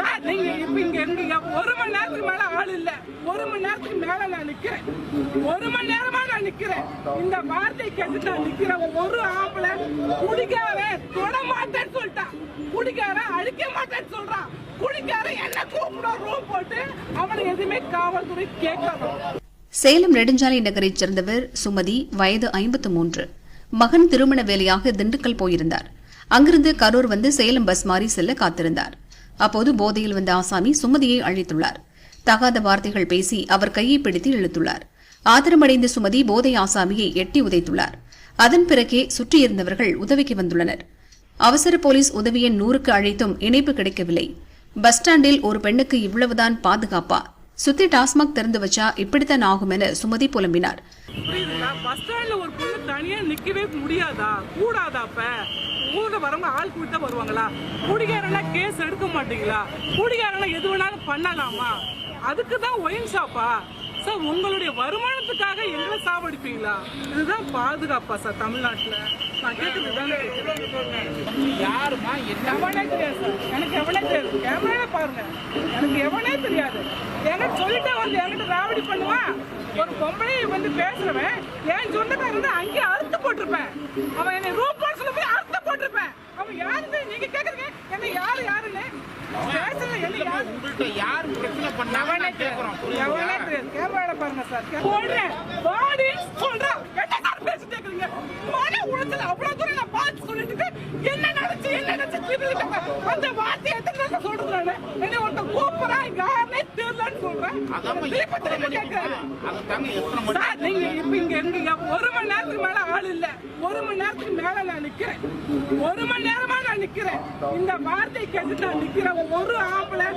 Sir நீங்க இப்ப இங்க இருந்தீங்க. ஒரு மணி நேரத்துக்கு மேல ஆள் இல்ல. ஒரு மணி நேரத்துக்கு மேல நான் நிக்கிறேன். ஒரு மணி நேரமா நான் நிக்கிறேன். இந்த வார்த்தை கேட்டு நான் நிக்கிறேன். ஒரு ஆம்பளை குடிக்காரன் தொட மாட்டேன்னு சொல்லிட்டான் குடிக்காரன் அழிக்க மாட்டேன்னு சொல்றான் குடிக்காரன் என்ன கூப்பிட ரூம் போட்டு அவனை எதுவுமே காவல்துறை கேட்கணும் சேலம் நெடுஞ்சாலை நகரைச் சேர்ந்தவர் சுமதி வயது ஐம்பத்து மூன்று. மகன் திருமண வேலையாக திண்டுக்கல் போயிருந்தார். அங்கிருந்து கரூர் வந்து சேலம் பஸ் மாறி செல்ல காத்திருந்தார். அப்போது போதையில் வந்த ஆசாமி சுமதியை அழைத்துள்ளார். தகாத வார்த்தைகள் பேசி அவர் கையை பிடித்து இழுத்துள்ளார். ஆத்திரமடைந்த சுமதி போதை ஆசாமியை எட்டி உதைத்துள்ளார். அதன் பிறகே சுற்றியிருந்தவர்கள் உதவிக்கு வந்துள்ளனர். அவசர போலீஸ் உதவியின் நூறுக்கு அழைத்தும் இணைப்பு கிடைக்கவில்லை. பஸ் ஸ்டாண்டில் ஒரு பெண்ணுக்கு இவ்வளவுதான் பாதுகாப்பா? சுத்தி டாஸ்மாக் திறந்து வச்சா இப்படித்தான் ஆகும் என சுமதி புலம்பினார். பஸ் ஸ்டாண்ட்ல ஒரு பொண்ணு தனியா நிக்கவே முடியாதா? கூடாதா அப்ப? ஊர்ல வரவங்க ஆள் கூட்டி வருவாங்களா? குடிகாரனா கேஸ் எடுக்க மாட்டீங்களா? குடிகாரனா எது வேணாலும் பண்ணலாமா? அதுக்கு தான் ஒயின் ஷாப்பா? சார் உங்களுடைய வருமானத்துக்காக எங்களை சாவடிப்பீங்களா? இதுதான் பாதுகாப்பா சார் தமிழ்நாட்டுல. நான் கேட்கறது தானே யாருமா? என்ன எனக்கு எவனே தெரியாது. கேமரா பாருங்க எனக்கு எவனே தெரியாது. என்கிட்ட சொல்லிட்டே வந்து என்கிட்ட ராவடி பண்ணுவான் ஒரு பொம்பளை வந்து பேசுறவன் என் சொந்தக்காரன் தான் அங்கேயே அறுத்து போட்டிருப்பேன். அவன் என்னை ரூம் போர்ஸ்ல போய் அறுத்து போட்டிருப்பேன். அவன் யாருன்னு நீங்க கேக்குறீங்க? என்ன யாரு யாருன்னு? யாரு? பிரச்சனை பண்ணாங்க தெரியாது. கேமரால பாருங்க சார். போடுறேன் பாடி சொல்றேன் என்ன சார் பேசிட்டு இருக்கீங்க மன அவ்வளவு தூரம் நான் பார்த்து சொல்லிட்டு. என்ன நினைச்சு என்ன நினைச்சு. அந்த வார்த்தை எத்தனை நாள் சொல்றது நானு என்ன ஒருத்தன் கூப்பிடுறா இங்க யாருனே தெரியலன்னு சொல்றேன் சார் நீங்க இப்ப இங்க இருந்தீங்க ஒரு மணி நேரத்துக்கு மேல ஆள் இல்ல. ஒரு மணி நேரத்துக்கு மேல நான் நிக்கிறேன். ஒரு மணி நேரமா நான் நிக்கிறேன். இந்த வார்த்தை கேட்டு நான் நிக்கிறேன் ஒரு ஆம்பளை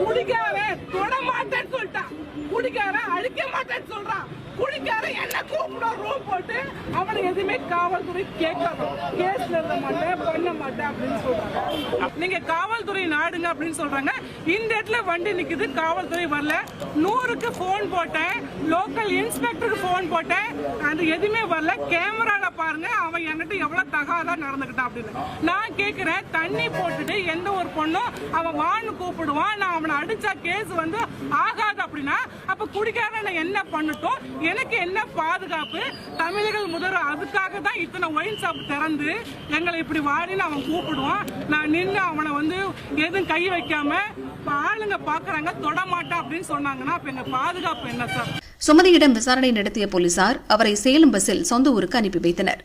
குடிக்காரன் தொட மாட்டேன்னு சொல்லிட்டான். குடிக்காரன் அழிக்க மாட்டேன்னு சொல்றான். குடிக்காரன் என்ன கூப்பிட ரூம் போட்டு அவனை எதுவுமே காவல்துறை கேட்கணும் கேஸ்ல இருந்த மாட்டேன் பண்ண மாட்டேன் அப்படின்னு சொல்றாங்க. நீங்க காவல்துறை நாடுங்க அப்படின்னு சொல்றாங்க. இந்த இடத்துல வண்டி நிக்குது காவல்துறை வரல. நூறுக்கு போன் போட்டேன் லோக்கல் இன்ஸ்பெக்டருக்கு போன் போட்டேன். அது எதுவுமே வரல. கேமரால பாருங்க அவன் என்கிட்ட எவ்வளவு தகாதா நடந்துக்கிட்டான் அப்படின்னு. நான் கேக்குறேன் தண்ணி போட்டுட்டு எந்த ஒரு பொண்ணும் அவன் வான்னு கூப்பிடுவான். நான் அவனை அடிச்சா கேஸ் வந்து ஆகாது அப்படின்னா அப்ப குடிக்காரன் என்ன பண்ணட்டும்? எனக்கு என்ன பாதுகாப்பு தமிழர்கள் முதல்வர் அதுக்காக தான் இத்தனை ஒயின் ஷாப் திறந்து எங்களை இப்படி வாடின்னு அவன் கூப்பிடுவான். நான் நின்று அவனை வந்து எதுவும் கை வைக்காம ஆளுங்க பாக்குறாங்க தொடமாட்டான் அப்படின்னு சொன்னாங்கன்னா அப்ப எங்க பாதுகாப்பு என்ன சார்? சுமதியிடம் விசாரணை நடத்திய போலீசார் அவரை சேலம் பஸ்ஸில் சொந்த ஊருக்கு அனுப்பி வைத்தனர்.